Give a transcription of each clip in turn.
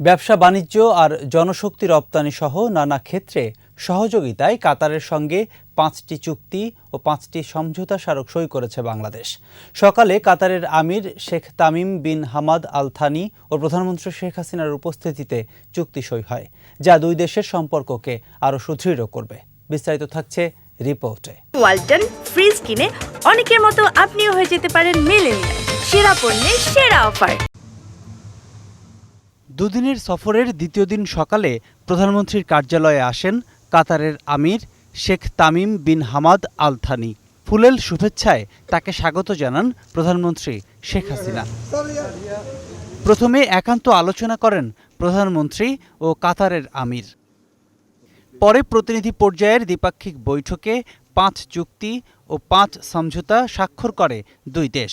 ব্যবসা, বাণিজ্য আর জনশক্তি রপ্তানি সহ নানা ক্ষেত্রে সহযোগিতায় কাতারের সঙ্গে পাঁচটি চুক্তি ও পাঁচটি সমঝোতা স্মারক সই করেছে বাংলাদেশ। সকালে কাতারের আমির Sheikh Tamim bin Hamad Al Thani ও প্রধানমন্ত্রী শেখ হাসিনার উপস্থিতিতে চুক্তি সই হয়, যা দুই দেশের সম্পর্ককে আরও সুদৃঢ় করবে। বিস্তারিত থাকছে রিপোর্টে। ওয়ালটন ফ্রিজ কিনে অনেকের মতো আপনিও হয়ে যেতে পারেন মেলেনিয়া সেরা পণ্যের সেরা অফার। দুদিনের সফরের দ্বিতীয় দিন সকালে প্রধানমন্ত্রীর কার্যালয়ে আসেন কাতারের আমির Sheikh Tamim bin Hamad Al Thani ফুলেল শুভেচ্ছায় তাকে স্বাগত জানান প্রধানমন্ত্রী শেখ হাসিনা। প্রথমে একান্ত আলোচনা করেন প্রধানমন্ত্রী ও কাতারের আমির। পরে প্রতিনিধি পর্যায়ের দ্বিপাক্ষিক বৈঠকে পাঁচ চুক্তি ও পাঁচ সমঝোতা স্বাক্ষর করে দুই দেশ।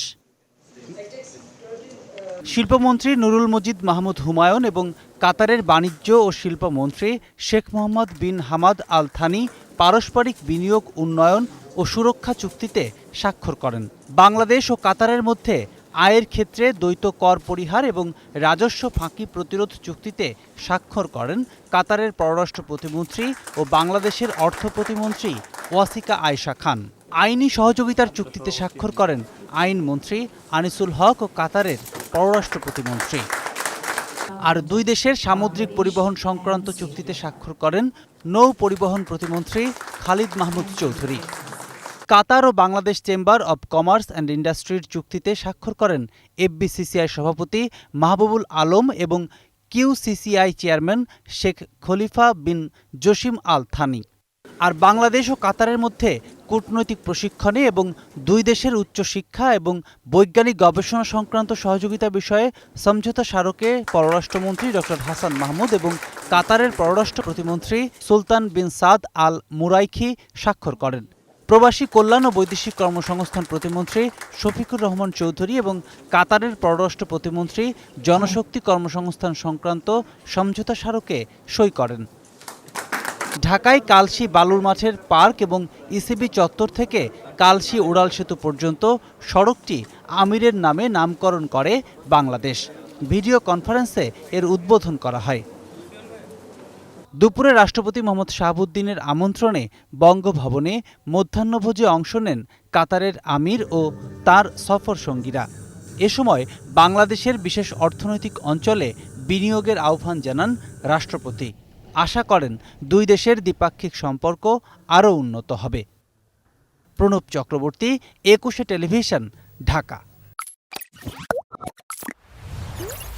শিল্পমন্ত্রী নুরুল মজিদ মাহমুদ হুমায়ুন এবং কাতারের বাণিজ্য ও শিল্পমন্ত্রী Sheikh Mohammed bin Hamad Al Thani পারস্পরিক বিনিয়োগ, উন্নয়ন ও সুরক্ষা চুক্তিতে স্বাক্ষর করেন। বাংলাদেশ ও কাতারের মধ্যে আয়ের ক্ষেত্রে দ্বৈত কর পরিহার এবং রাজস্ব ফাঁকি প্রতিরোধ চুক্তিতে স্বাক্ষর করেন কাতারের পররাষ্ট্র প্রতিমন্ত্রী ও বাংলাদেশের অর্থ প্রতিমন্ত্রী ওয়াসিকা আয়শা খান। আইনি সহযোগিতার চুক্তিতে স্বাক্ষর করেন আইনমন্ত্রী আনিসুল হক ও কাতারের পররাষ্ট্র প্রতিমন্ত্রী। আর দুই দেশের সামুদ্রিক পরিবহন সংক্রান্ত চুক্তিতে স্বাক্ষর করেন নৌ পরিবহন প্রতিমন্ত্রী Khalid Mahmud Chowdhury. Qatar O Bangladesh chamber of commerce and ইন্ডাস্ট্রির চুক্তিতে স্বাক্ষর করেন এফবিসিসিআই সভাপতি মাহবুবুল আলম এবং QCCI chairman Sheikh Khalifa bin Jassim Al Thani. আর বাংলাদেশ ও কাতারের মধ্যে কূটনৈতিক প্রশিক্ষণে এবং দুই দেশের উচ্চশিক্ষা এবং বৈজ্ঞানিক গবেষণা সংক্রান্ত সহযোগিতা বিষয়ে সমঝোতা স্মারকে পররাষ্ট্রমন্ত্রী ডক্টর হাসান মাহমুদ এবং কাতারের পররাষ্ট্র প্রতিমন্ত্রী সুলতান বিন সাদ আল মুরাইখি স্বাক্ষর করেন। প্রবাসী কল্যাণ ও বৈদেশিক কর্মসংস্থান প্রতিমন্ত্রী শফিকুর রহমান চৌধুরী এবং কাতারের পররাষ্ট্র প্রতিমন্ত্রী জনশক্তি কর্মসংস্থান সংক্রান্ত সমঝোতা স্মারকে সই করেন। ঢাকায় কালশি বালুর মাঠের পার্ক এবং ইসিবি চত্বর থেকে কালশি উড়াল সেতু পর্যন্ত সড়কটি আমিরের নামে নামকরণ করে বাংলাদেশ। ভিডিও কনফারেন্সে এর উদ্বোধন করা হয়। দুপুরে রাষ্ট্রপতি মোহাম্মদ শাহাবুদ্দিনের আমন্ত্রণে বঙ্গভবনে মধ্যাহ্নভোজে অংশ নেন কাতারের আমির ও তার সফর সঙ্গীরা। এ সময় বাংলাদেশের বিশেষ অর্থনৈতিক অঞ্চলে বিনিয়োগের আহ্বান জানান রাষ্ট্রপতি। আশা করেন দুই দেশের দ্বিপাক্ষিক সম্পর্ক আরও উন্নত হবে। প্রণব চক্রবর্তী একুশে টেলিভিশন ঢাকা।